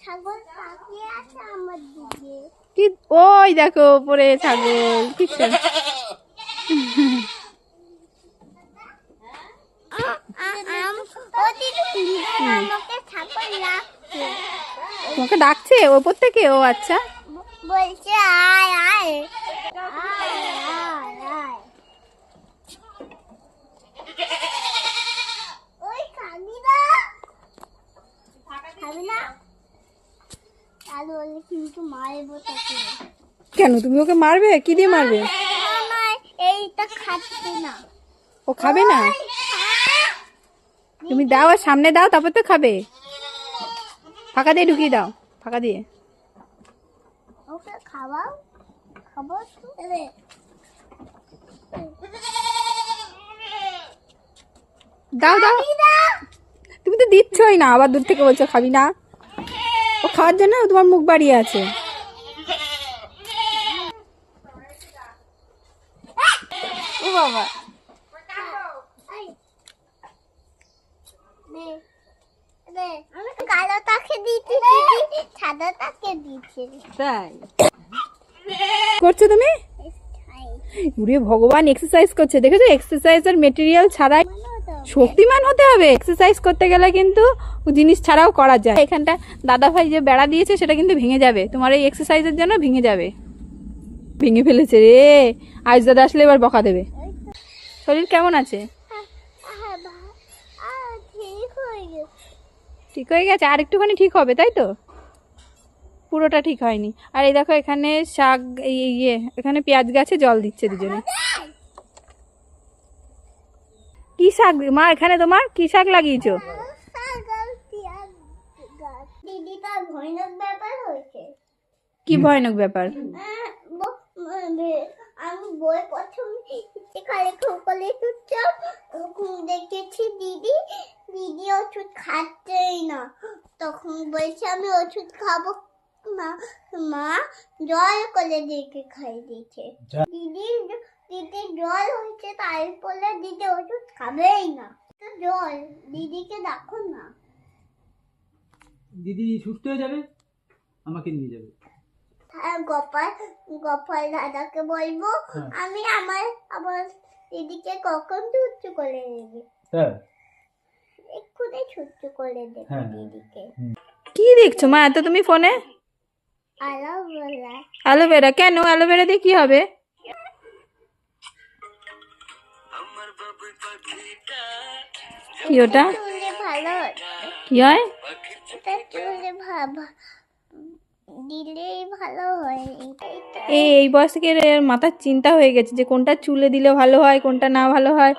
ছাগল তাকিয়ে আছে আমার দিকে। কি ওই দেখো উপরে ছাগল কি তোমাকে ডাকছে? ওপর থেকে? ও আচ্ছা। বলছে আয় আয়। আয় আয় আয়। ওই খাবি না খাবি না তাহলে বললে কিন্তু মারবো তাকে কেন? তুমি ওকে মারবে? কি দিয়ে মারবে? এইটা খাচ্ছে না। ও খাবে না? তুমি দাও আর সামনে দাও তারপর তো খাবে। ফাঁকা দিয়ে ঢুকিয়ে দাও ফাঁকা দিয়ে। ওকে খাওয়াও খাব দাও দাও। তুমি তো দিচ্ছই না আবার দূর থেকে বলছো খাবি না। ও খাওয়ার জন্য তোমার মুখ বাড়িয়ে আছে। ও বাবা। নে। নে। আমি কালো তাকে দিচ্ছি সাদা তাকে দিচ্ছি তাই? করছ তুমি? ভগবান এক্সারসাইজ করছে। দেখেছ? এক্সারসাইজের মেটেরিয়াল ছাড়াই শক্তিমান হতে হবে। এক্সারসাইজ করতে গেলে কিন্তু জিনিস ছাড়াও করা যায়। এখানটা দাদা ভাই যে বেড়া দিয়েছে, সেটা কিন্তু ভেঙে যাবে। তোমার এই এক্সারসাইজের জন্য ভেঙে যাবে। ভেঙে ফেলেছে রে। আজ দাদা আসলে এবার বকা দেবে। শরীর কেমন আছে? ঠিক হয়ে গেছে। আর একটুখানি ঠিক হবে, তাই তো? পুরোটা ঠিক হয়নি। আর এই দেখো, এখানে শাক ইয়ে এখানে পেঁয়াজ গাছে জল দিচ্ছে দুজনে। কি শাক? মা এখানে তোমার কি শাক লাগিয়েছো? দিদি তার ভয়ানক ব্যাপার? হয়েছে কি ভয়ানক ব্যাপার আহ, আমি বই প্রথম খালি খুকলে চুপচাপ দেখেছি দিদি। দিদি ওষুধ খাচ্ছেই না। তখন বলছে আমি ওষুধ খাব। মা জল করে দিকে খাই দিয়েছে। দিদি দিদি জল হয়েছে তারপরে দিদি ওষুধ খাবেই না। তো জল দিদিকে দেখো না। দিদি সুস্থ হয়ে যাবে? আমাকে নিয়ে যাবে। হ্যাঁ গোপাল গোপাল দাদাকে বলব হ্যাঁ। আমি আমার আমার দিদিকে কখন ছুট্টু করে দেবে? হ্যাঁ। এক্ষুনি ছুট্টু করে দেবে হ্যাঁ। দিদিকে। কি দেখছ মা এত তুমি ফোনে? বলা অ্যালোভেরা কেন? অ্যালোভেরা দিয়ে কি হবে? কি ওটা কি হয় এই এই বয়স থেকে মাথার চিন্তা হয়ে গেছে যে কোনটা চুলে দিলে ভালো হয়, কোনটা না ভালো হয়।